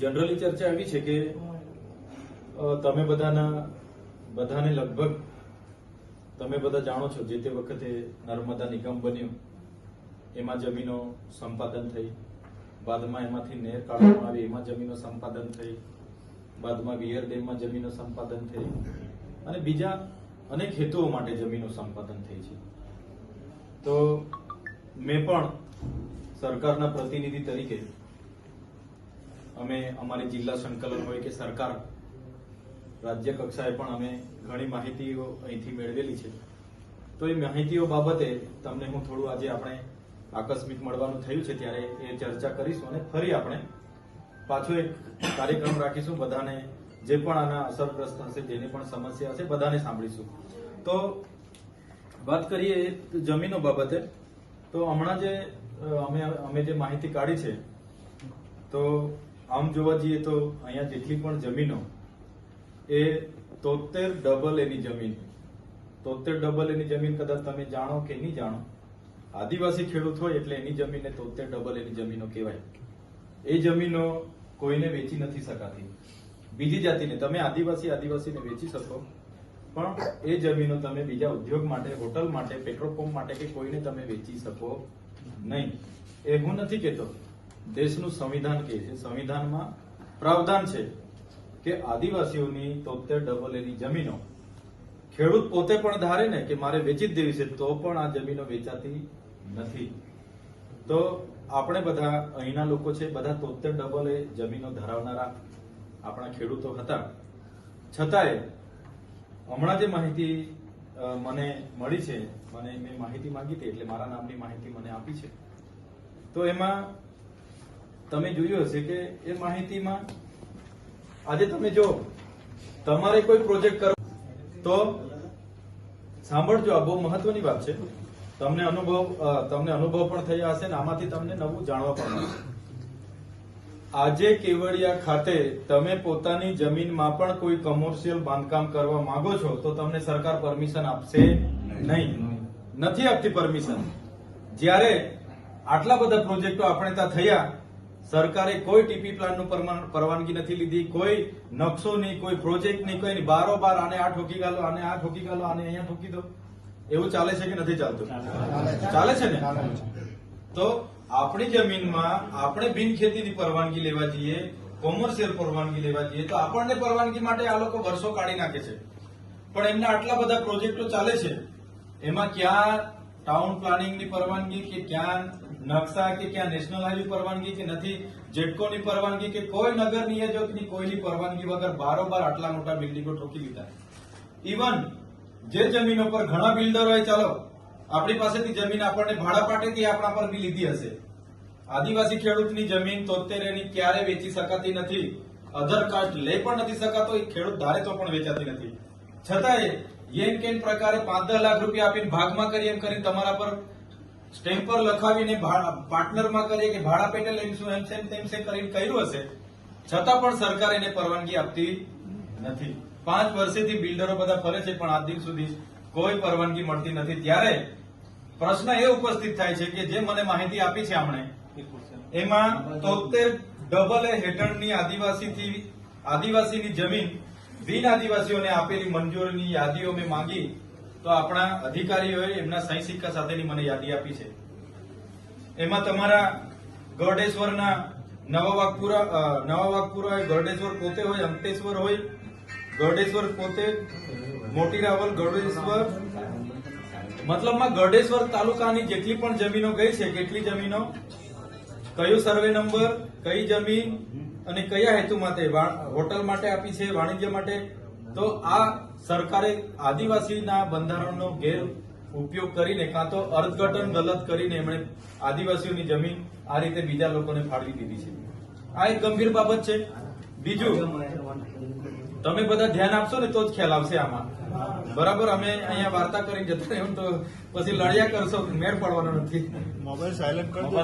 Generally ચર્ચા એવી છે કે તમે બધાના, બધાને લગભગ તમે બધા જાણો છો જે તે વખતે નર્મદા નિગમ બન્યું. એમાં જમીનો સંપાદન થઈ. બાદમાં એમાંથી નહેર કાઢવામાં આવી, એમાં જમીનો સંપાદન થઈ. બાદમાં વિયર ડેમમાં જમીનો સંપાદન થઈ. અને બીજા અનેક હેતુઓ માટે જમીનો સંપાદન થઈ છે. તો મેં પણ સરકારના પ્રતિનિધિ તરીકે અમે અમારી જિલ્લા સંકલન હોય કે સરકાર, રાજ્ય કક્ષાએ પણ અમે ઘણી માહિતીઓ અહીંથી મેળવેલી છે. તો એ માહિતીઓ બાબતે તમને હું થોડું આજે આપણે આકસ્મિક મળવાનું થયું છે ત્યારે એ ચર્ચા કરીશું અને ફરી આપણે પાછો એક કાર્યક્રમ રાખીશું બધાને, જે પણ આના અસરગ્રસ્ત હશે જેની પણ સમસ્યા હશે બધાને સાંભળીશું. તો વાત કરીએ જમીનો બાબતે, તો હમણાં જે અમે અમે જે માહિતી કાઢી છે, તો આમ જોવા જઈએ તો અહીંયા જેટલી પણ જમીનો, એ તોતેર ડબલ એની જમીન તોતેર ડબલ એની જમીન કદાચ તમે જાણો કે નહીં જાણો. આદિવાસી ખેડૂત હોય એટલે એની જમીનને તોતેર ડબલ એની જમીનો કહેવાય. એ જમીનો કોઈને વેચી નથી શકાતી. બીજી જાતિને, તમે આદિવાસી આદિવાસીને વેચી શકો, પણ એ જમીનો તમે બીજા ઉદ્યોગ માટે, હોટલ માટે, પેટ્રોલ પંપ માટે કે કોઈને તમે વેચી શકો નહીં. એ હું નથી કહેતો. દેશનું સંવિધાન કહે છે. સંવિધાનમાં પ્રાવધાન છે કે આદિવાસીઓની તોતેર ડબલ એની જમીનો ખેડૂત પોતે પણ ધારે ને કે મારે વેચી જ દેવી છે, તો પણ આ જમીનો વેચાતી નથી. તો આપણે બધા અહીંના લોકો છે, બધા તોતેર ડબલ એ જમીનો ધરાવનારા આપણા ખેડૂતો હતા. છતાંય હમણાં જે માહિતી મને મળી છે, મને મેં માહિતી માંગી હતી, એટલે મારા નામની માહિતી મને આપી છે. તો એમાં તમે જોયું હશે કે એ માહિતીમાં આજે તમે જો તમારે કોઈ પ્રોજેક્ટ કરો તો સાંભળજો, આ બહુ મહત્વની વાત છે. તમને અનુભવ તમને અનુભવ પણ થયા હશે ને આમાંથી તમને નવું જાણવા પણ આજે કેવડિયા ખાતે તમે પોતાની જમીનમાં પણ કોઈ કમર્શિયલ બાંધકામ કરવા માંગો છો તો તમને સરકાર પરમિશન આપશે નહીં. નથી આપતી પરમિશન જ્યારે આટલા બધા પ્રોજેક્ટો આપણે ત્યાં થયા સરકારે કોઈ ટીપી પ્લાનનું પરવાનગી નથી લીધી. કોઈ નકશો નહીં કોઈ પ્રોજેક્ટ નહીં કોઈ નહીં. બારોબાર આને આ ઠોકી ગાલો આને આ ઠોકી ગાલો આને અહીંયા ઠોકી દો. એવું ચાલે છે કે નથી ચાલતું? ચાલે છે. ને? તો આપણી જમીનમાં આપણે બિન ખેતીની પરવાનગી લેવા જઈએ કોમર્શિયલ પરવાનગી લેવા જઈએ તો આપણને પરવાનગી માટે આ લોકો વર્ષો કાઢી નાખે છે. પણ એમના આટલા બધા પ્રોજેક્ટો ચાલે છે. એમાં ક્યાં ટાઉન પ્લાનિંગની પરવાનગી કે ક્યાં નકશા કે ક્યાં નેશનલ હાઈવે પરવાનગી કે નથી જેટકોની પરવાનગી કે કોઈ નગર નિયોજકની કોઈની પરવાનગી વગર બારોબાર આટલા મોટા બિલ્ડિંગો ઠોકી દીધા ઇવન જે જમીનો પર ઘણા બિલ્ડરોએ, ચાલો, આપણી પાસેથી જમીન આપણને ભાડા પાટેથી આપણા પર બી લીધી હશે. આદિવાસી ખેડૂતની જમીન તોતેર એની ક્યારે વેચી શકાતી નથી અધર કાસ્ટ લઈ પણ નથી શકાતો, એ ખેડૂત ધારે તો પણ વેચાતી નથી. છતાંય યેન કેન પ્રકારે પાંચ દસ લાખ રૂપિયા આપીને ભાગમાં કરી, એમ કરીને તમારા પર સ્ટેમ્પર લખાવીને પાર્ટનરમાં કરીએ કે ભાડા પેટે એમ શું, એમ છે તેમ છે કરીને કર્યું હશે. છતાં પણ સરકાર એને પરવાનગી આપતી નથી. પાંચ વર્ષેથી બિલ્ડરો બધા ફરે છે, પણ આજ દિન સુધી કોઈ પરવાનગી મળતી નથી. ત્યારે પ્રશ્ન એ ઉપસ્થિત થાય છે કે જે મને માહિતી આપી છે આપણે એમાં તોતેર ડબલ એ હેઠળની આદિવાસીથી, આદિવાસીની જમીન બિન આદિવાસીઓને આપેલી મંજૂરીની યાદીઓ મેં માંગી તો આપણા અધિકારીઓએ એમના સહી સિક્કા સાથેની મને યાદી આપી છે. એમાં તમારા ગરડેશ્વરના નવા વાઘપુરા અ, નવા વાઘપુરા હોય ગરડેશ્વર પોતે હોય અંકટેશ્વર હોય ગરડેશ્વર પોતે મોટી રાવલ ગરડેશ્વર મતલબમાં ગરડેશ્વર તાલુકાની જેટલી પણ જમીનો ગઈ છે કેટલી જમીનો? કયો સર્વે નંબર કઈ જમીન? અને કયા હેતુ માટે? હોટલ માટે આપી છે વાણિજ્ય માટે? તો આ સરકારે આદિવાસીના બંધારણનો ગેર ઉપયોગ કરીને કાં તો અર્થઘટન ગલત કરીને એમણે આદિવાસીઓની જમીન આ રીતે બીજા લોકોને ફાળવી દીધી છે. આ એક ગંભીર બાબત છે. બીજું તમે બધા ધ્યાન આપશો ને તો જ ખ્યાલ આવશે આમાં. બરાબર અમે અહીંયા વાર્તા કરીને જતા એમ તો પછી લડ્યા કરશો મેળ પડવાનો નથી. મોબાઈલ સાયલન્ટ કરી દો